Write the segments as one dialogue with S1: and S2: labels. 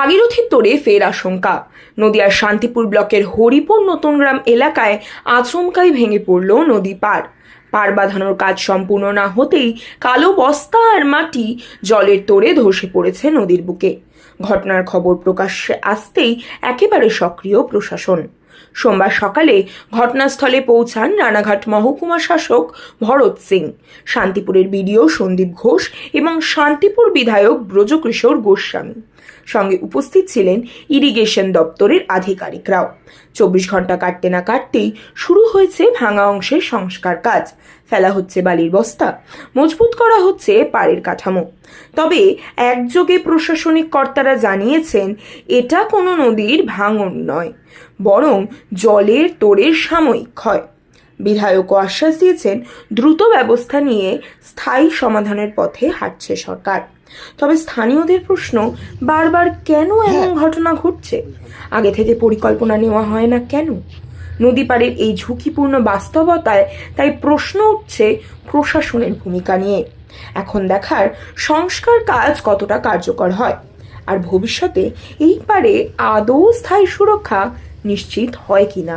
S1: ভাগীরথীর তোড়ে ফের আশঙ্কা। নদিয়ার শান্তিপুর ব্লকের হরিপুর নতুনগ্রাম এলাকায় আচমকাই ভেঙে পড়ল নদী পার। পার বাঁধানোর কাজ সম্পূর্ণ না হতেই কালো বস্তা আর মাটি জলের তোড়ে ধসে পড়েছে নদীর বুকে। ঘটনার খবর প্রকাশ্যে আসতেই একেবারে সক্রিয় প্রশাসন। সোমবার সকালে ঘটনাস্থলে পৌঁছান রানাঘাট মহকুমা শাসক ভরত সিং। শান্তিপুরের বিডিও সন্দীপ ঘোষ এবং শান্তিপুর বিধায়ক ব্রজকিশোর গোস্বামী। সঙ্গে উপস্থিত ছিলেন ইরিগেশন দপ্তরের আধিকারিকরাও। চব্বিশ ঘণ্টা কাটতে না কাটতেই শুরু হয়েছে ভাঙা অংশের সংস্কার কাজ। ফেলা হচ্ছে বালির বস্তা, মজবুত করা হচ্ছে পাড়ের কাঠামো। তবে একযোগে প্রশাসনিক কর্তারা জানিয়েছেন, এটা কোনো নদীর ভাঙন নয়, বরং জলের তোড়ের সাময়িক ক্ষয়। বিধায়কও আশ্বাস দিয়েছেন দ্রুত ব্যবস্থা নিয়ে স্থায়ী সমাধানের পথে হাঁটছে সরকার। তবে স্থানীয়দের প্রশ্ন বারবার কেন এমন ঘটনা ঘটছে? আগে থেকে পরিকল্পনা নেওয়া হয় না কেন? নদী পাড়ের এই ঝুঁকিপূর্ণ বাস্তবতায় তাই প্রশ্ন উঠছে প্রশাসনের ভূমিকা নিয়ে। এখন দেখার সংস্কার কাজ কতটা কার্যকর হয়? আর ভবিষ্যতে এই পারে আদৌ স্থায়ী সুরক্ষা নিশ্চিত হয় কিনা?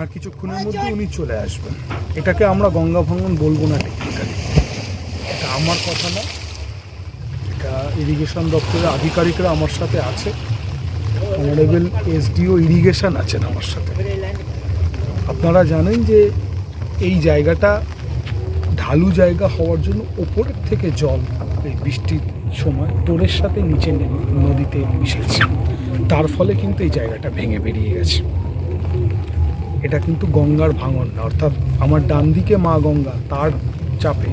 S2: আর কিছুক্ষণের মধ্যে উনি চলে আসবেন। এটাকে আমরা গঙ্গা ভাঙন বলব না টেকনিক্যালি এটা আমার কথা না। এটা ইরিগেশন দপ্তরের আধিকারিকরা আমার সাথে আছে। অনারেবল এসডিও ইরিগেশন আছেন আমার সাথে। আপনারা জানেন যে এই জায়গাটা ঢালু জায়গা হওয়ার জন্য ওপরের থেকে জল এই বৃষ্টির সময় তোরের সাথে নিচে নদীতে মিশেছে। তার ফলে কিন্তু এই জায়গাটা ভেঙে বেরিয়ে গেছে। এটা কিন্তু গঙ্গার ভাঙন না অর্থাৎ আমার ডান দিকে মা গঙ্গা তার চাপে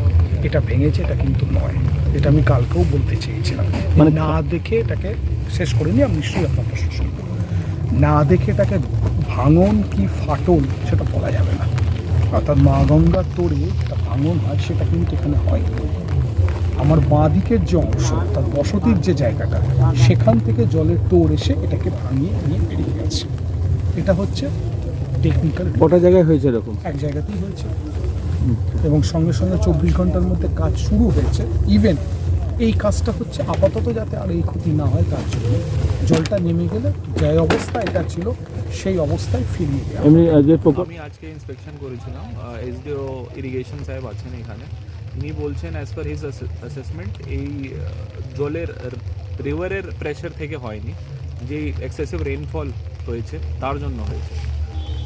S2: এটা ভেঙেছে এটা কিন্তু নয়। এটা আমি কালকেও বলতে চেয়েছিলাম। মানে না দেখে এটাকে শেষ করে নিয়ে আমি নিশ্চয়ই আপনার প্রশ্ন শুনব। না দেখে এটাকে ভাঙন কি ফাটল সেটা বলা যাবে না। অর্থাৎ মা গঙ্গার তোড়ে একটা ভাঙন হয় সেটা কিন্তু এখানে হয় আমার বাঁ দিকের যে অংশ অর্থাৎ বসতির যে জায়গাটা সেখান থেকে জলের তোড় এসে এটাকে ভাঙিয়ে নিয়ে বেরিয়ে গেছে। এটা হচ্ছে টেকনিক্যাল
S3: কটা জায়গায় হয়েছে এরকম?
S2: এক জায়গাতেই হয়েছে। এবং সঙ্গে সঙ্গে চব্বিশ ঘণ্টার মধ্যে কাজ শুরু হয়েছে। ইভেন এই কাজটা হচ্ছে আপাতত যাতে আর এই ক্ষতি না হয় তার জন্য জলটা নেমে গেলে যে অবস্থা এটা ছিল সেই অবস্থায় ফিরিয়ে দেওয়া।
S4: আমি আজকে ইন্সপেকশন করেছিলাম এসডিও ইরিগেশন সাহেব আছেন এখানে। উনি বলছেন অ্যাজ পার হিজ অ্যাসেসমেন্ট এই জলের রিভারের প্রেশার থেকে হয়নি। যে এক্সেসিভ রেইনফল হয়েছে তার জন্য হয়েছে।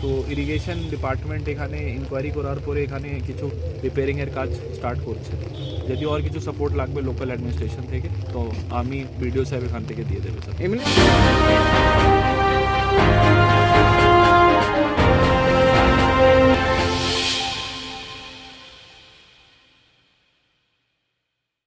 S4: তো ইরিগেশন ডিপার্টমেন্ট এখানে ইনকোয়ারি করার পরে এখানে কিছু রিপেয়ারিংয়ের কাজ স্টার্ট করছে। যদি আর কিছু সাপোর্ট লাগবে লোকাল অ্যাডমিনিস্ট্রেশন থেকে, তো আমি বিডিও সাহেব এখান থেকে দিয়ে দেবে স্যার
S5: এমনি